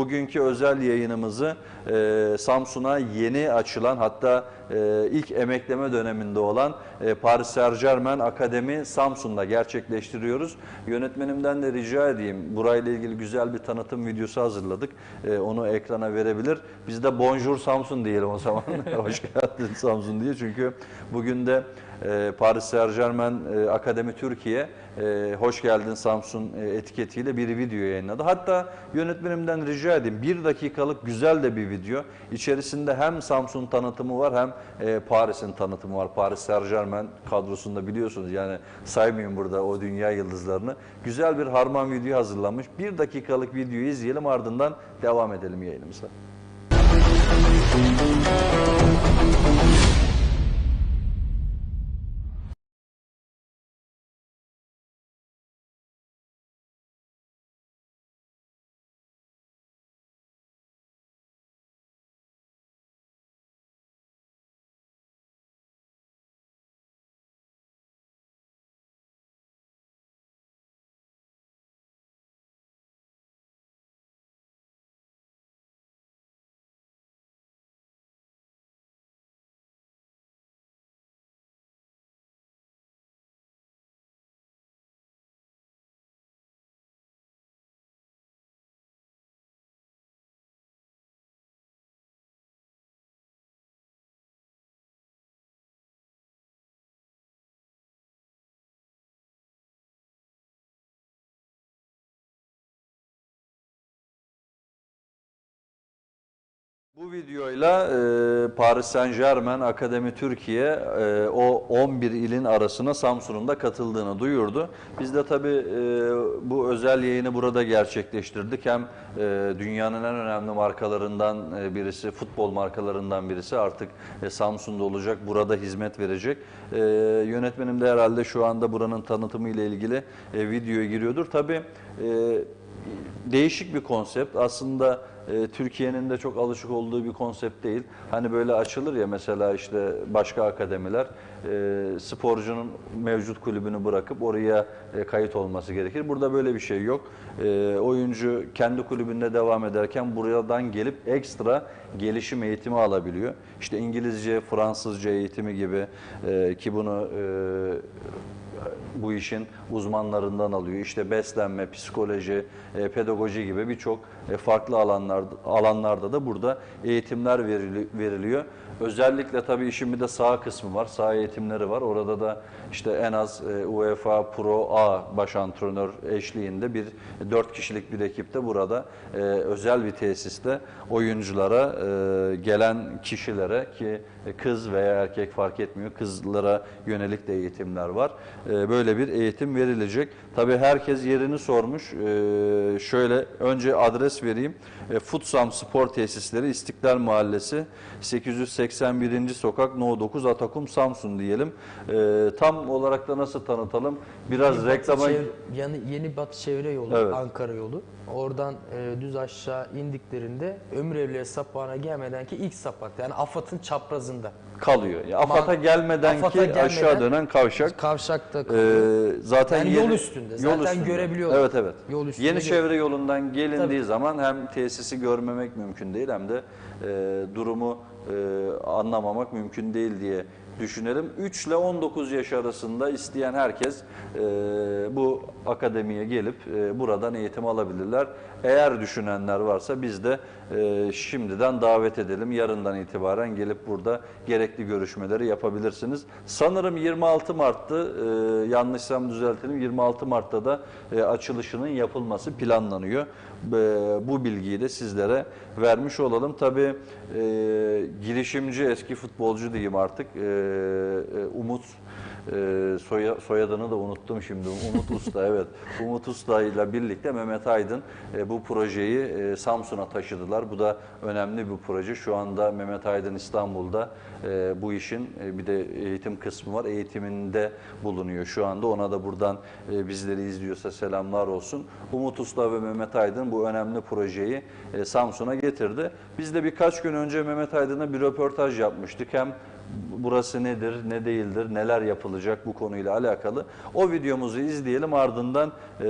bugünkü özel yayınımızı e, Samsun'a yeni açılan hatta e, ilk emekleme döneminde olan e, Paris Saint Germain Akademi Samsun'da gerçekleştiriyoruz. Yönetmenimden de rica edeyim. Burayla ilgili güzel bir tanıtım videosu hazırladık. E, onu ekrana verebilir. Biz de Bonjour Samsun diyelim o zaman. Hoş geldin Samsun diye. Çünkü bugün de e, Paris Saint Germain e, Akademi Türkiye e, Hoş Geldin Samsun e, etiketiyle bir video yayınladı. Hatta yönetmenimden rica edeyim bir dakikalık güzel de bir video. İçerisinde hem Samsun tanıtımı var hem e, Paris'in tanıtımı var. Paris Saint Germain kadrosunda biliyorsunuz yani saymayayım burada o dünya yıldızlarını. Güzel bir harman video hazırlanmış. Bir dakikalık videoyu izleyelim ardından devam edelim yayınımıza. Bu videoyla e, Paris Saint Germain Akademi Türkiye e, o 11 ilin arasına Samsun'un da katıldığını duyurdu. Biz de tabii e, bu özel yayını burada gerçekleştirdik. Hem e, dünyanın en önemli markalarından e, birisi, futbol markalarından birisi artık e, Samsun'da olacak, burada hizmet verecek. E, yönetmenim de herhalde şu anda buranın tanıtımı ile ilgili e, videoya giriyordur. Tabii e, değişik bir konsept. Aslında e, Türkiye'nin de çok alışık olduğu bir konsept değil. Hani böyle açılır ya mesela işte başka akademiler e, sporcunun mevcut kulübünü bırakıp oraya e, kayıt olması gerekir. Burada böyle bir şey yok. E, oyuncu kendi kulübünde devam ederken buradan gelip ekstra gelişim eğitimi alabiliyor. İşte İngilizce, Fransızca eğitimi gibi e, ki bunu e, bu işin uzmanlarından alıyor. İşte beslenme, psikoloji, e, pedagoji gibi birçok e, farklı alanlarda alanlarda da burada eğitimler verili- veriliyor. Özellikle tabii işin bir de sağ kısmı var. Sağ eğitimleri var. Orada da işte en az e, UEFA Pro A baş antrenör eşliğinde bir dört kişilik bir ekipte burada e, özel bir tesiste oyunculara e, gelen kişilere ki kız veya erkek fark etmiyor kızlara yönelik de eğitimler var. Böyle bir eğitim verilecek. Tabii herkes yerini sormuş. Şöyle önce adres vereyim. Futsam Spor Tesisleri İstiklal Mahallesi 881. Sokak No 9 Atakum Samsun diyelim. E, tam olarak da nasıl tanıtalım? Biraz Yeni reklama Batı çev- yani Yeni Batı Çevre Yolu, Evet. Ankara yolu. Oradan e, düz aşağı indiklerinde Ömrevli'ye sapağına gelmeden ki ilk sapak yani AFAD'ın çaprazında. kalıyor. Ya, AFAD'a gelmeden AFAD'a ki gelmeden aşağı dönen kavşak. Kavşakta Ee, zaten Yani yeni- yol üstünde. Zaten görebiliyorlar. Evet evet. Yol üstünde Yeni çevre yolundan gelindiği Tabii. zaman hem tesisi görmemek mümkün değil hem de e, durumu e, anlamamak mümkün değil diye düşünelim. 3 ile 19 yaş arasında isteyen herkes e, bu akademiye gelip e, buradan eğitim alabilirler. Eğer düşünenler varsa biz de e, şimdiden davet edelim. Yarından itibaren gelip burada gerekli görüşmeleri yapabilirsiniz. Sanırım 26 Mart'tı. E, yanlışsam düzeltelim. 26 Mart'ta da e, açılışının yapılması planlanıyor. E, bu bilgiyi de sizlere vermiş olalım. Tabii e, girişimci eski futbolcu diyeyim artık. E, Umut e, soya- soyadını da unuttum şimdi. Umut Usta evet. Umut Usta ile birlikte Mehmet Aydın e, bu projeyi e, Samsun'a taşıdılar. Bu da önemli bir proje. Şu anda Mehmet Aydın İstanbul'da e, bu işin e, bir de eğitim kısmı var. Eğitiminde bulunuyor şu anda. Ona da buradan e, bizleri izliyorsa selamlar olsun. Umut Usta ve Mehmet Aydın bu önemli projeyi e, Samsun'a getirdi. Biz de birkaç gün önce Mehmet Aydın'a bir röportaj yapmıştık. Hem burası nedir, ne değildir, neler yapılacak bu konuyla alakalı. O videomuzu izleyelim ardından e,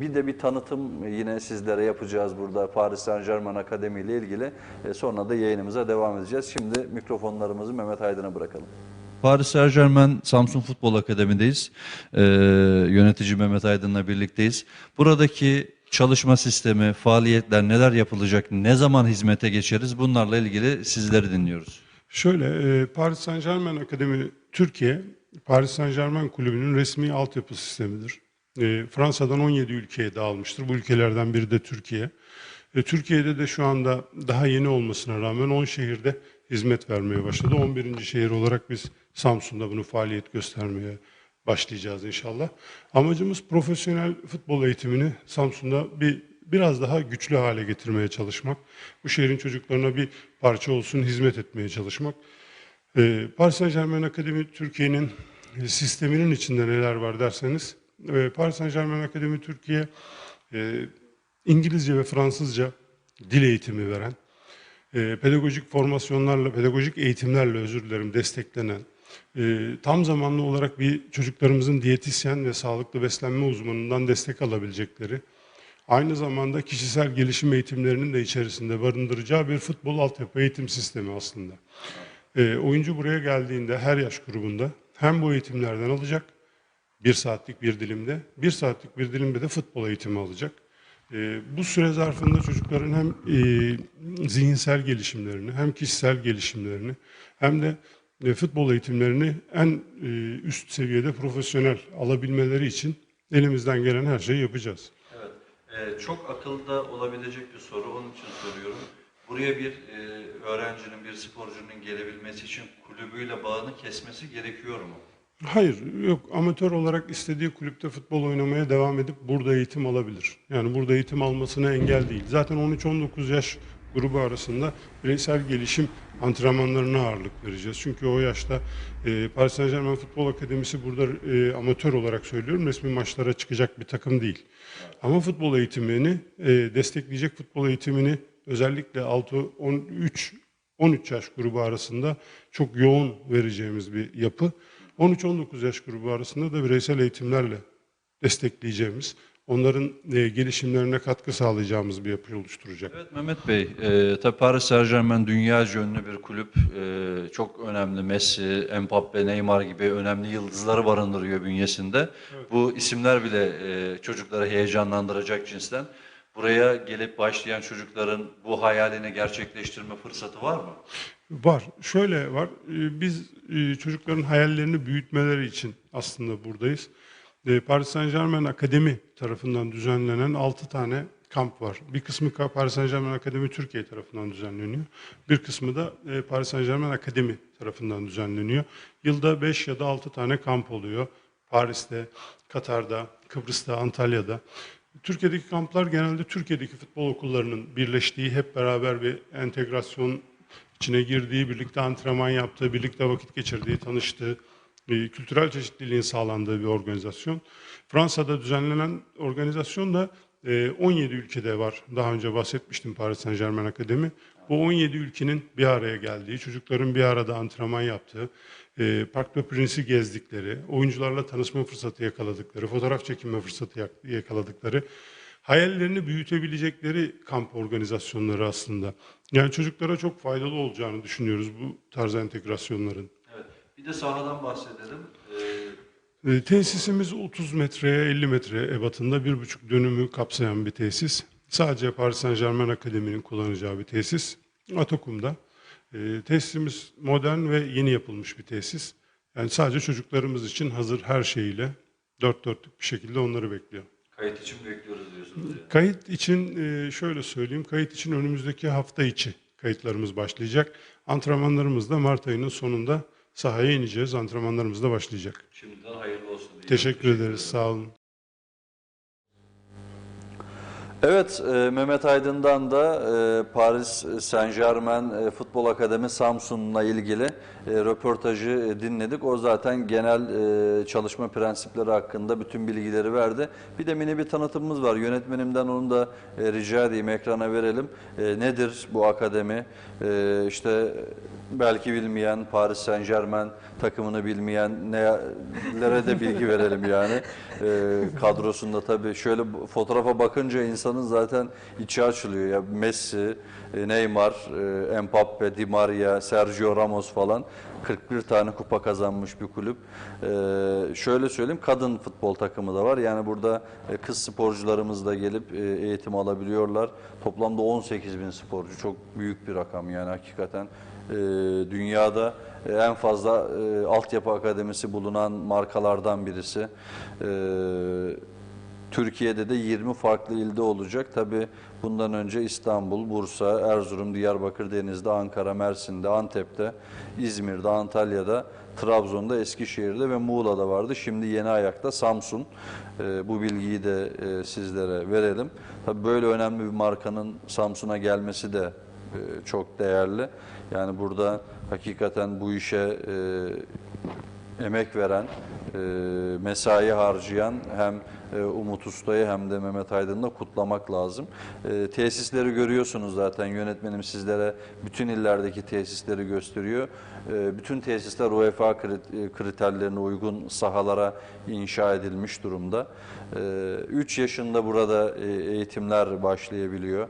bir de bir tanıtım yine sizlere yapacağız burada Paris Saint Germain Akademi ile ilgili. E, sonra da yayınımıza devam edeceğiz. Şimdi mikrofonlarımızı Mehmet Aydın'a bırakalım. Paris Saint Germain Samsun Futbol Akademi'deyiz. Ee, yönetici Mehmet Aydın'la birlikteyiz. Buradaki çalışma sistemi, faaliyetler neler yapılacak, ne zaman hizmete geçeriz bunlarla ilgili sizleri dinliyoruz. Şöyle, e, Paris Saint Germain Akademi Türkiye, Paris Saint Germain Kulübü'nün resmi altyapı sistemidir. E, Fransa'dan 17 ülkeye dağılmıştır. Bu ülkelerden biri de Türkiye. E, Türkiye'de de şu anda daha yeni olmasına rağmen 10 şehirde hizmet vermeye başladı. 11. şehir olarak biz Samsun'da bunu faaliyet göstermeye başlayacağız inşallah. Amacımız profesyonel futbol eğitimini Samsun'da bir biraz daha güçlü hale getirmeye çalışmak. Bu şehrin çocuklarına bir parça olsun hizmet etmeye çalışmak. Ee, Paris Saint Germain Akademi Türkiye'nin e, sisteminin içinde neler var derseniz, e, Paris Saint Germain Akademi Türkiye e, İngilizce ve Fransızca dil eğitimi veren, e, pedagojik formasyonlarla, pedagojik eğitimlerle özür dilerim desteklenen, e, tam zamanlı olarak bir çocuklarımızın diyetisyen ve sağlıklı beslenme uzmanından destek alabilecekleri, aynı zamanda kişisel gelişim eğitimlerinin de içerisinde barındıracağı bir futbol altyapı eğitim sistemi aslında. E, oyuncu buraya geldiğinde her yaş grubunda hem bu eğitimlerden alacak, bir saatlik bir dilimde, bir saatlik bir dilimde de futbol eğitimi alacak. E, bu süre zarfında çocukların hem e, zihinsel gelişimlerini, hem kişisel gelişimlerini, hem de e, futbol eğitimlerini en e, üst seviyede profesyonel alabilmeleri için elimizden gelen her şeyi yapacağız. Evet, e, çok akılda olabilecek bir soru onun için soruyorum. Buraya bir e, öğrencinin, bir sporcunun gelebilmesi için kulübüyle bağını kesmesi gerekiyor mu? Hayır, yok. Amatör olarak istediği kulüpte futbol oynamaya devam edip burada eğitim alabilir. Yani burada eğitim almasına engel değil. Zaten 13-19 yaş grubu arasında bireysel gelişim antrenmanlarına ağırlık vereceğiz. Çünkü o yaşta e, Paris Saint Germain Futbol Akademisi burada e, amatör olarak söylüyorum resmi maçlara çıkacak bir takım değil. Ama futbol eğitimini e, destekleyecek futbol eğitimini özellikle 6-13 13 yaş grubu arasında çok yoğun vereceğimiz bir yapı. 13-19 yaş grubu arasında da bireysel eğitimlerle destekleyeceğimiz, onların e, gelişimlerine katkı sağlayacağımız bir yapı oluşturacak. Evet Mehmet Bey, e, tabii Paris Saint Germain dünyaca ünlü bir kulüp. E, çok önemli Messi, Mbappe, Neymar gibi önemli yıldızları barındırıyor bünyesinde. Bu isimler bile e, çocukları heyecanlandıracak cinsten. Buraya gelip başlayan çocukların bu hayalini gerçekleştirme fırsatı var mı? Var. Şöyle var. e, Biz e, çocukların hayallerini büyütmeleri için aslında buradayız. E, Paris Saint Germain Akademi tarafından düzenlenen 6 tane kamp var. Bir kısmı Paris Saint Germain Akademi Türkiye tarafından düzenleniyor. Bir kısmı da e, Paris Saint Germain Akademi tarafından düzenleniyor. Yılda 5 ya da 6 tane kamp oluyor. Paris'te, Katar'da, Kıbrıs'ta, Antalya'da. Türkiye'deki kamplar genelde Türkiye'deki futbol okullarının birleştiği, hep beraber bir entegrasyon içine girdiği, birlikte antrenman yaptığı, birlikte vakit geçirdiği, tanıştığı, e, kültürel çeşitliliğin sağlandığı bir organizasyon. Fransa'da düzenlenen organizasyon da e, 17 ülkede var. Daha önce bahsetmiştim Paris Saint Germain Akademi. Bu 17 ülkenin bir araya geldiği, çocukların bir arada antrenman yaptığı, e, Park de Prince'i gezdikleri, oyuncularla tanışma fırsatı yakaladıkları, fotoğraf çekinme fırsatı yak- yakaladıkları, hayallerini büyütebilecekleri kamp organizasyonları aslında. Yani çocuklara çok faydalı olacağını düşünüyoruz bu tarz entegrasyonların. Bir de sahadan bahsedelim. E, E, tesisimiz 30 metreye 50 metre ebatında bir buçuk dönümü kapsayan bir tesis. Sadece Paris Saint Germain Akademi'nin kullanacağı bir tesis. Atakum'da. E, tesisimiz modern ve yeni yapılmış bir tesis. Yani sadece çocuklarımız için hazır her şeyiyle dört dörtlük bir şekilde onları bekliyor. kayıt için bekliyoruz diyorsunuz. yani. Kayıt için e, şöyle söyleyeyim, kayıt için önümüzdeki hafta içi kayıtlarımız başlayacak. Antrenmanlarımız da Mart ayının sonunda sahaya ineceğiz. Antrenmanlarımız da başlayacak. Şimdiden hayırlı olsun diyelim. Teşekkür ederiz, sağ olun. Evet, e, Mehmet Aydın'dan da e, Paris Saint Germain e, Futbol Akademi Samsun'la ilgili röportajı dinledik. O zaten genel çalışma prensipleri hakkında bütün bilgileri verdi. Bir de mini bir tanıtımımız var. Yönetmenimden onu da rica edeyim ekrana verelim. Nedir bu akademi? İşte belki bilmeyen, Paris Saint Germain takımını bilmeyen nelere de bilgi verelim yani. Ee, kadrosunda tabii şöyle fotoğrafa bakınca insanın zaten içi açılıyor. Ya Messi, e, Neymar, e, Mbappe, Di Maria, Sergio Ramos falan 41 tane kupa kazanmış bir kulüp. Ee, şöyle söyleyeyim kadın futbol takımı da var. Yani burada e, kız sporcularımız da gelip e, eğitim alabiliyorlar. Toplamda 18 bin sporcu çok büyük bir rakam yani hakikaten. Dünyada e, en fazla e, altyapı akademisi bulunan markalardan birisi. Ee, Türkiye'de de 20 farklı ilde olacak. Tabi bundan önce İstanbul, Bursa, Erzurum, Diyarbakır, Denizli, Ankara, Mersin'de, Antep'te, İzmir'de, Antalya'da, Trabzon'da, Eskişehir'de ve Muğla'da vardı. Şimdi yeni ayakta Samsun. Ee, bu bilgiyi de e, sizlere verelim. Tabi böyle önemli bir markanın Samsun'a gelmesi de e, çok değerli. Yani burada hakikaten bu işe e, emek veren, e, mesai harcayan hem e, Umut Usta'yı hem de Mehmet Aydın'ı da kutlamak lazım. E, tesisleri görüyorsunuz zaten yönetmenim sizlere bütün illerdeki tesisleri gösteriyor. E, bütün tesisler UEFA e, kriterlerine uygun sahalara inşa edilmiş durumda. 3 yaşında burada e, eğitimler başlayabiliyor.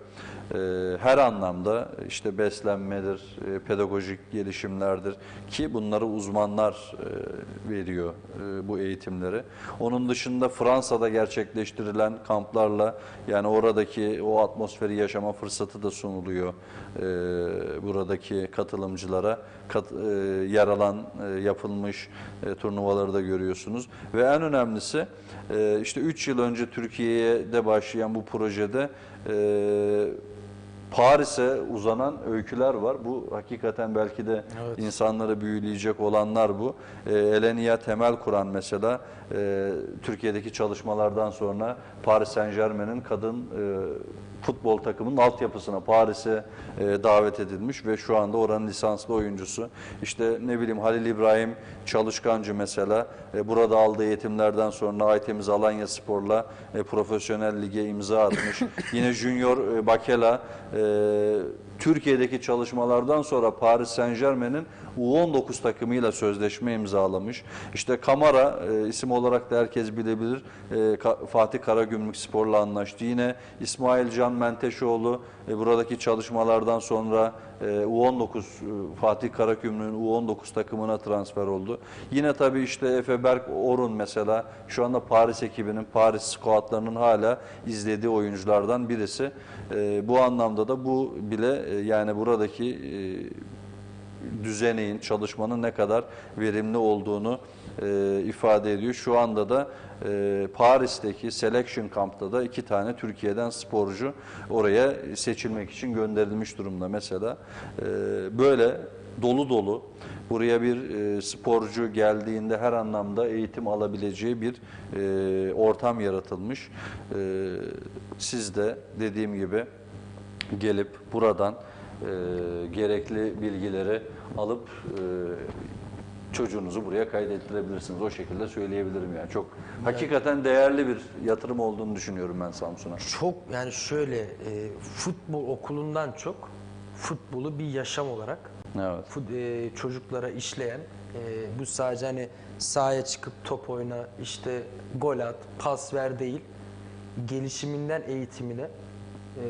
Her anlamda işte beslenmedir, e, pedagojik gelişimlerdir ki bunları uzmanlar veriyor bu eğitimleri. Onun dışında Fransa'da gerçekleştirilen kamplarla yani oradaki o atmosferi yaşama fırsatı da sunuluyor e, buradaki katılımcılara. Kat, e, yer alan e, yapılmış e, turnuvaları da görüyorsunuz. Ve en önemlisi e, işte 3 yıl önce Türkiye'de başlayan bu projede e, Paris'e uzanan öyküler var. Bu hakikaten belki de Evet. insanları büyüleyecek olanlar bu. E, Elenia temel kuran mesela e, Türkiye'deki çalışmalardan sonra Paris Saint Germain'in kadın e, futbol takımının altyapısına Paris'e e, davet edilmiş ve şu anda oranın lisanslı oyuncusu. İşte ne bileyim Halil İbrahim Çalışkancı mesela e, burada aldığı eğitimlerden sonra Aytemiz Alanya Spor'la e, profesyonel lige imza atmış. Yine Junior e, Bakela e, Türkiye'deki çalışmalardan sonra Paris Saint Germain'in U19 takımıyla sözleşme imzalamış. İşte Kamara e, isim olarak da herkes bilebilir. E, Ka- Fatih Karagümrük Spor'la anlaştı. Yine İsmail Can Menteşoğlu e, buradaki çalışmalardan sonra U19 e, Fatih Karagümrük'ün U19 takımına transfer oldu. Yine tabii işte Efe Berk Orun mesela şu anda Paris ekibinin Paris squadlarının hala izlediği oyunculardan birisi. E, bu anlamda da bu bile e, yani buradaki düzeneğin, çalışmanın ne kadar verimli olduğunu e, ifade ediyor. Şu anda da e, Paris'teki Selection Camp'ta da iki tane Türkiye'den sporcu oraya seçilmek için gönderilmiş durumda mesela. E, böyle dolu dolu buraya bir e, sporcu geldiğinde her anlamda eğitim alabileceği bir e, ortam yaratılmış. E, siz de dediğim gibi gelip buradan gerekli bilgileri alıp e, çocuğunuzu buraya kaydettirebilirsiniz. O şekilde söyleyebilirim yani. Çok hakikaten değerli bir yatırım olduğunu düşünüyorum ben Samsun'a. Çok yani şöyle e, futbol okulundan çok futbolu bir yaşam olarak Evet. fut- e, çocuklara işleyen e, bu sadece hani sahaya çıkıp top oyna işte gol at pas ver değil gelişiminden eğitimine e,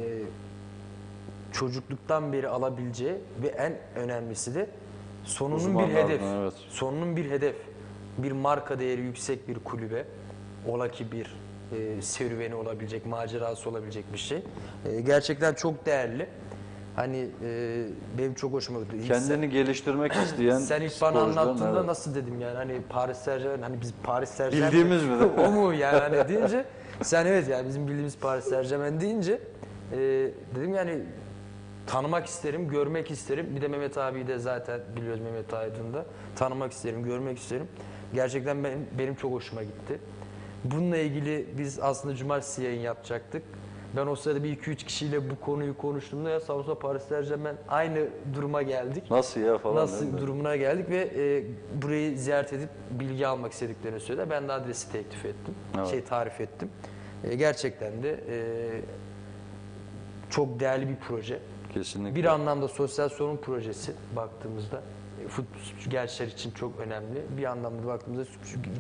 çocukluktan beri alabileceği ve en önemlisi de sonunun bir Uzmanlardan, hedef. evet. sonunun bir hedef. Bir marka değeri yüksek bir kulübe. Ola ki bir e, serüveni olabilecek macerası olabilecek bir şey. E, gerçekten çok değerli. Hani e, benim çok hoşuma gitti. İlk Kendini geliştirmek isteyen sen ilk bana anlattığında evet. nasıl dedim yani? Hani Paris Saint Germain hani biz Paris Saint Germain Bildiğimiz mi? o mu yani? Hani deyince sen evet yani bizim bildiğimiz Paris Saint Germain deyince e, dedim yani tanımak isterim, görmek isterim. Bir de Mehmet abiyi de zaten biliyoruz Mehmet Aydın'ı da. Tanımak isterim, görmek isterim. Gerçekten benim, benim çok hoşuma gitti. Bununla ilgili biz aslında cumartesi yayın yapacaktık. Ben o sırada bir iki üç kişiyle bu konuyu konuştuğumda ya Samsun'a Paris Saint Germain aynı duruma geldik. Nasıl ya falan. Nasıl durumuna geldik ve e, burayı ziyaret edip bilgi almak istediklerini söyledi. Ben de adresi teklif ettim. Evet. Şey tarif ettim. E, gerçekten de e, çok değerli bir proje. Kesinlikle. Bir anlamda sosyal sorun projesi baktığımızda e, futbol gençler için çok önemli. Bir anlamda baktığımızda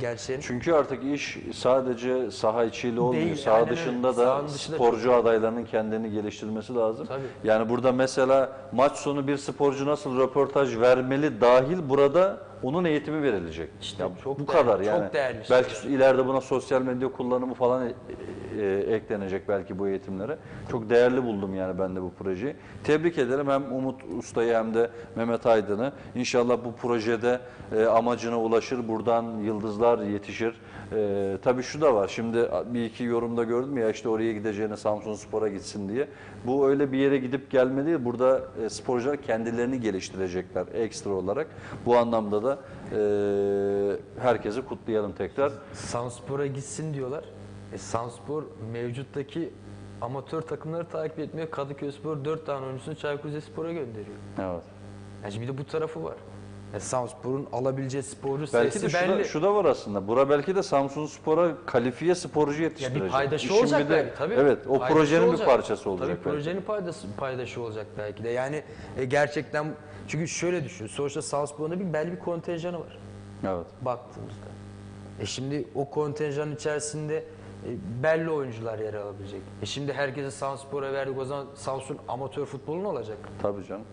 gençlerin Çünkü artık iş sadece saha içiyle olmuyor. Değil, saha dışında da dışında sporcu adaylarının kendini geliştirmesi lazım. Tabii. Yani burada mesela maç sonu bir sporcu nasıl röportaj vermeli dahil burada onun eğitimi verilecek. İşte Ya çok bu değerli, kadar çok yani. değerli belki ileride buna sosyal medya kullanımı falan e- e- eklenecek belki bu eğitimlere. Çok değerli buldum yani ben de bu projeyi. Tebrik ederim hem Umut Usta'yı hem de Mehmet Aydın'ı. İnşallah bu projede e, amacına ulaşır. Buradan yıldızlar yetişir. E, tabii şu da var. Şimdi bir iki yorumda gördüm ya işte oraya gideceğine Samsun Spor'a gitsin diye. Bu öyle bir yere gidip gelme değil. Burada e, sporcular kendilerini geliştirecekler ekstra olarak. Bu anlamda da e, herkesi kutlayalım tekrar. Samspor'a gitsin diyorlar. E, Samspor mevcuttaki amatör takımları takip etmiyor. Kadıköyspor 4 tane oyuncusunu Çaykur Rizespor'a gönderiyor. Evet. Yani şimdi bir de bu tarafı var. E, Samspor'un alabileceği sporcu Belki sayısı de şu da, belli. şu da var aslında. Bura belki de Samsun Spor'a kalifiye sporcu Ya yetiştirecek. bir paydaşı İşin olacak bir de- belki tabii. Evet, o Paydaşı projenin olacak. bir parçası olacak. Tabii belki. projenin paydası, paydaşı olacak belki de. Yani e, gerçekten çünkü şöyle düşün. Sonuçta da bir belli bir kontenjanı var Evet. baktığımızda. E şimdi o kontenjanın içerisinde e, belli oyuncular yer alabilecek. E şimdi herkese Samspor'a verdik o zaman Samsun amatör futbolu ne olacak? Tabii canım.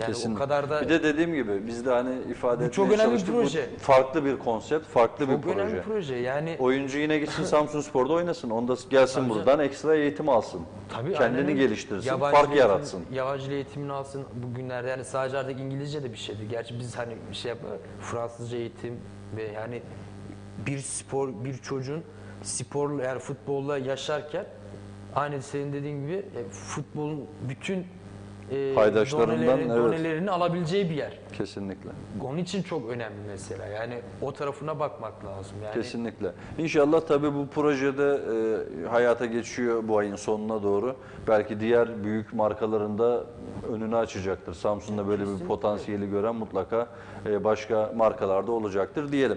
Yani Kesinlikle. o kadar da Bir de dediğim gibi biz de hani ifade Bu çok etmeye önemli bir çalıştık. Bu proje. farklı bir konsept, farklı çok bir proje. önemli bir proje. Yani Oyuncu yine gitsin Samsun Spor'da oynasın. Onda gelsin Tabii buradan ekstra eğitim alsın. Tabii Kendini aynen geliştirsin, Yabancı fark dil yaratsın. eğitim- Yabancı eğitimini alsın bugünlerde yani sadece artık İngilizce de bir şeydi. Gerçi biz hani bir şey yapar Fransızca eğitim ve yani bir spor bir çocuğun sporla yani futbolla yaşarken aynı senin dediğin gibi e, futbolun bütün e, Paydaşlarından, donelerini, evet. donelerini alabileceği bir yer. Kesinlikle. Onun için çok önemli mesela. Yani o tarafına bakmak lazım. Yani Kesinlikle. İnşallah tabii bu projede e, hayata geçiyor bu ayın sonuna doğru. Belki diğer büyük markalarında önünü açacaktır. Samsun'da böyle bir potansiyeli gören mutlaka e, başka markalarda olacaktır diyelim.